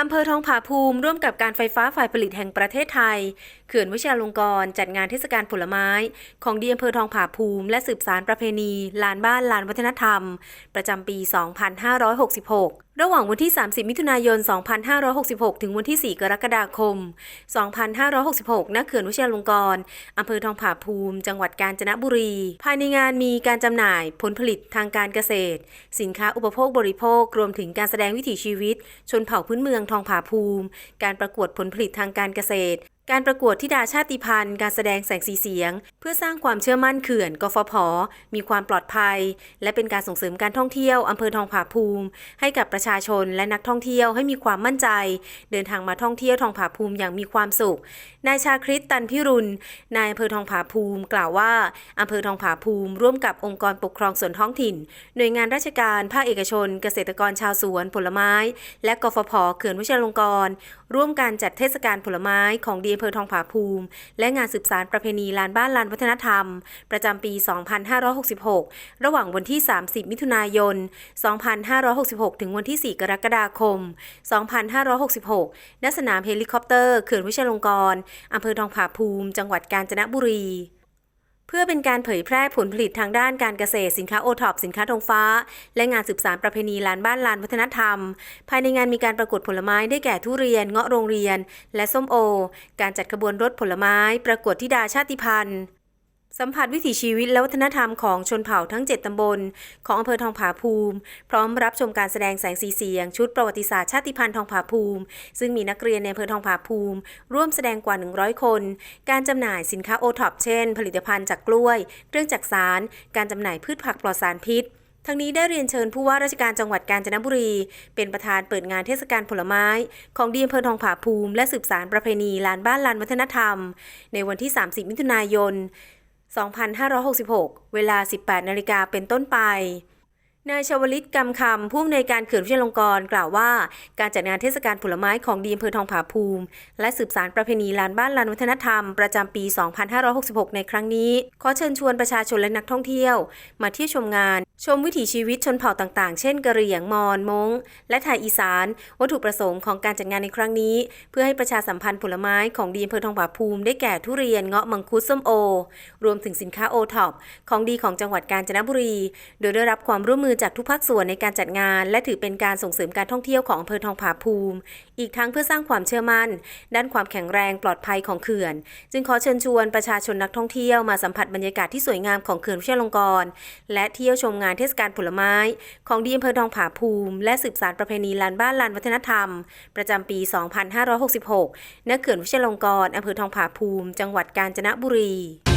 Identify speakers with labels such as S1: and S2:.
S1: อำเภอทองผาภูมิร่วมกับการไฟฟ้าฝ่ายผลิตแห่งประเทศไทย เขื่อนวิชาลงกรณ์จัดงานเทศกาลผลไม้ ของดีอำเภอทองผาภูมิ และสืบสารประเพณี ลานบ้านลานวัฒนธรรม ประจำปี 2566 ระหว่างวันที่ 30 มิถุนายน 2566 ถึงวันที่ 4 กรกฎาคม 2566 ณ เขื่อนวิชาลงกรณ์อำเภอทองผาภูมิ จังหวัดกาญจนบุรี ภายในงานมีการจำหน่ายผลผลิตทางการเกษตร สินค้าอุปโภคบริโภค รวมถึงการแสดงวิถีชีวิต ชนเผ่าพื้นเมืองทองผาภูมิ การประกวดผลผลิตทางการเกษตร การประกวดทิดาชาติพันธ์ การแสดงแสงสีเสียง เพื่อสร้างความเชื่อมั่นเขื่อนกฟผ มีความปลอดภัย และเป็นการส่งเสริมการท่องเที่ยวอำเภอทองผาภูมิ ให้กับประชาชนและนักท่องเที่ยวให้มีความมั่นใจ เดินทางมาท่องเที่ยวทองผาภูมิอย่างมีความสุข นายชาคริตตันพิรุณนายอำเภอทองผาภูมิกล่าวว่าอำเภอทองผาภูมิร่วมกับองค์กรปกครองส่วนท้องถิ่น หน่วยงานราชการภาคเอกชน เกษตรกรชาวสวน ผลไม้ และกฟผเขื่อนวิชาลงกร ร่วมการจัดเทศกาลผลไม้ของดีำเภอทองผาภูมิ และงานสืบสารประเพณีลานบ้านลานวัฒนธรรม ประจำปี 2566 ระหว่างวันที่ 30 มิถุนายน 2566 ถึงวันที่ 4 กรกฎาคม 2566 ณ สนามเฮลิคอปเตอร์เขื่อนวิชลงกรอำเภอทองผาภูมิ จังหวัดกาญจนบุรี เพื่อเป็นการเผยแพร่ผลผลิตทางด้านการเกษตรสินค้าโอท็อปสินค้าธงฟ้า และงานสืบสารประเพณีลานบ้านลานวัฒนธรรม ภายในงานมีการประกวดผลไม้ได้แก่ทุเรียนเงาะโรงเรียน และส้มโอ การจัดขบวนรถผลไม้ ประกวดธิดาชาติพันธุ์ สัมผัสวิถีชีวิตและวัฒนธรรมของชนเผ่าทั้ง 7 ตำบล ของอำเภอทองผาภูมิ พร้อมรับชมการแสดงแสงสีเสียง ชุดประวัติศาสตร์ชาติพันธุ์ทองผาภูมิ ซึ่งมีนักเรียนในอำเภอทองผาภูมิ ร่วมแสดงกว่า 100 คน การจำหน่ายสินค้าโอท็อปเช่น ผลิตภัณฑ์จากกล้วย เครื่องจักสาร การจำหน่ายพืชผักปลอดสารพิษทั้งนี้ได้เรียนเชิญผู้ว่าราชการจังหวัดกาญจนบุรี เป็นประธานเปิดงานเทศกาลผลไม้ ของดีอำเภอทองผาภูมิ และสืบสารประเพณีลานบ้านลานวัฒนธรรม ในวันที่ 30 มิถุนายน 2566 เวลา 18 นาฬิกาเป็นต้นไป นายชวลิตกำคำผู้อำนวยการเขื่อนวิเชียรลงกรกล่าวว่า การจัดงานเทศกาลผลไม้ของดีอำเภอทองผาภูมิ และสืบสารประเพณีลานบ้านลานวัฒนธรรม ประจำปี 2566 ในครั้งนี้ ขอเชิญชวนประชาชนและนักท่องเที่ยว มาเที่ยวชมงาน ชมวิถีชีวิตชนเผ่าต่างๆ เช่นกะเหรี่ยงมอญมงและไทยอีสาน วัตถุประสงค์ของการจัดงานในครั้งนี้ เพื่อให้ประชาสัมพันธ์ผลไม้ของดีอำเภอทองผาภูมิ ได้แก่ทุเรียนเงาะมังคุดส้มโอ รวมถึงสินค้าโอท็อปของดีของจังหวัดกาญจนบุรี โดยได้รับความร่วมมือจากทุกภาคส่วนในการจัดงาน และถือเป็นการส่งเสริมการท่องเที่ยวของอำเภอทองผาภูมิ อีกทั้งเพื่อสร้างความเชื่อมั่น ด้านความแข็งแรงปลอดภัยของเขื่อน จึงขอเชิญชวนประชาชนนักท่องเที่ยวมาสัมผัสบรรยากาศที่สวยงามของเขื่อนวิเชียรลงกรณ์และเที่ยวชมงานเทศกาลผลไม้ ของดีอำเภอทองผาภูมิ และสืบสารประเพณีลานบ้านลานวัฒนธรรม ประจำปี 2566ณเขื่อนวิเชียรลงกรณ์อำเภอทองผาภูมิ จังหวัดกาญจนบุรี